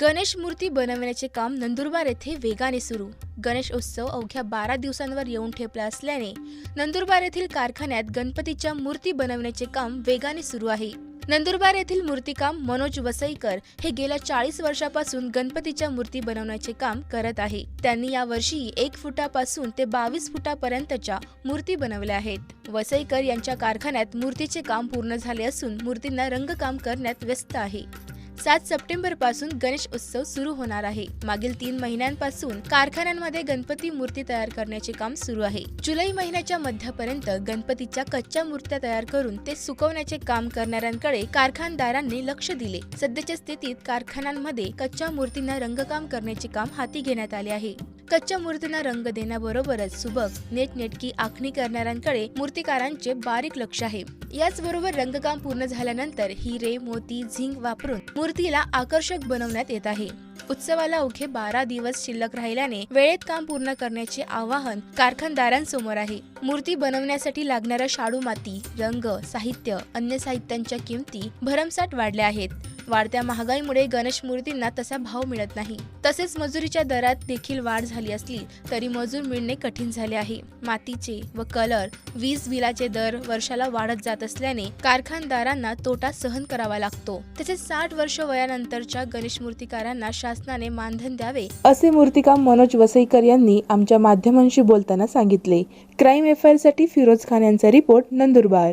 गणेश मूर्ती बनवण्याचे काम नंदुरबार येथे वेगाने सुरू. गणेश उत्सव अवघ्या बारा दिवसांवर येऊन ठेपला असल्याने नंदुरबार येथील कारखान्यात गणपतीच्या मूर्ती बनवण्याचे काम वेगाने सुरू आहे. नंदुरबार येथील मूर्तीकाम मनोज वसईकर हे गेल्या चाळीस वर्षापासून गणपतीच्या मूर्ती बनवण्याचे काम करत आहे. त्यांनी यावर्षी एक फुटापासून ते बावीस फुटापर्यंतच्या मूर्ती बनवल्या आहेत. वसईकर यांच्या कारखान्यात मूर्तीचे काम पूर्ण झाले असून मूर्तींना रंगकाम करण्यात व्यस्त आहे. सात सप्टेंबरपासून गणेश उत्सव सुरू होणार आहे. मागील तीन महिन्यांपासून कारखान्यांमध्ये गणपती मूर्ती तयार करण्याचे काम सुरू आहे. जुलै महिन्याच्या मध्यापर्यंत गणपतीच्या कच्च्या मूर्त्या तयार करून ते सुकवण्याचे काम करणाऱ्यांकडे कारखानदारांनी लक्ष दिले. सध्याच्या स्थितीत कारखान्यांमध्ये कच्च्या मूर्तींना रंगकाम करण्याचे काम हाती घेण्यात आले आहे. कच्च्या मूर्तींना रंग देण्याबरोबरच सुबक नेटनेटकी आखणी करणाऱ्यांकडे मूर्तिकारांचे बारीक लक्ष आहे. याचबरोबर रंगकाम पूर्ण झाल्यानंतर हिरे मोती झिंक वापरून मूर्तीला आकर्षक बनवण्यात येत आहे. उत्सवाला अवघे बारा दिवस शिल्लक राहिल्याने वेळेत काम पूर्ण करण्याचे आवाहन कारखानदारांसमोर आहे. मूर्ती बनवण्यासाठी लागणाऱ्या शाडू माती रंग साहित्य अन्य साहित्यांच्या किमती भरमसाठ वाढल्या आहेत. वाढत्या महागाईमुळे गणेश मूर्तींना तसा भाव मिळत नाही. तसेच मजुरीच्या दरात देखील वाढ झाली असली तरी मजूर मिळणे कठीण झाले आहे. मातीचे व कलर वीज बिलाचे दर वर्षाला वाढत जात असल्याने कारखानदारांना तोटा सहन करावा लागतो. तसेच साठ वर्ष वयानंतरच्या गणेश मूर्तिकारांना शासनाने मानधन द्यावे. असे मूर्तिकाम मनोज वसईकर यांनी आमच्या माध्यमांशी बोलताना सांगितले. क्राईम एफसाठी फिरोज खान यांचा रिपोर्ट नंदुरबार.